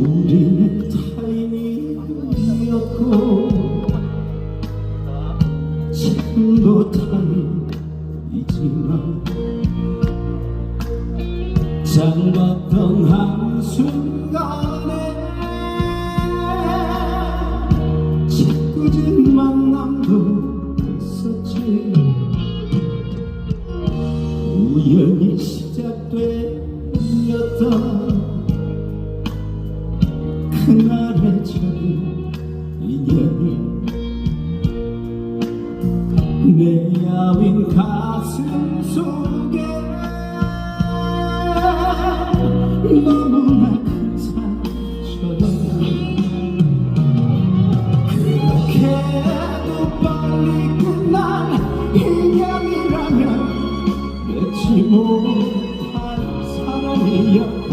우리는 타인이었고 지금도 타인이지만 짧았던 한순간에 짓궂은 만남도 있었지. 우연히 시작되 그날의 첫인 인연이 내 야윈 가슴 속에 너무나 큰 상처였나 그렇게도 빨리 끝난 인연이라면 내지 못할 사랑이었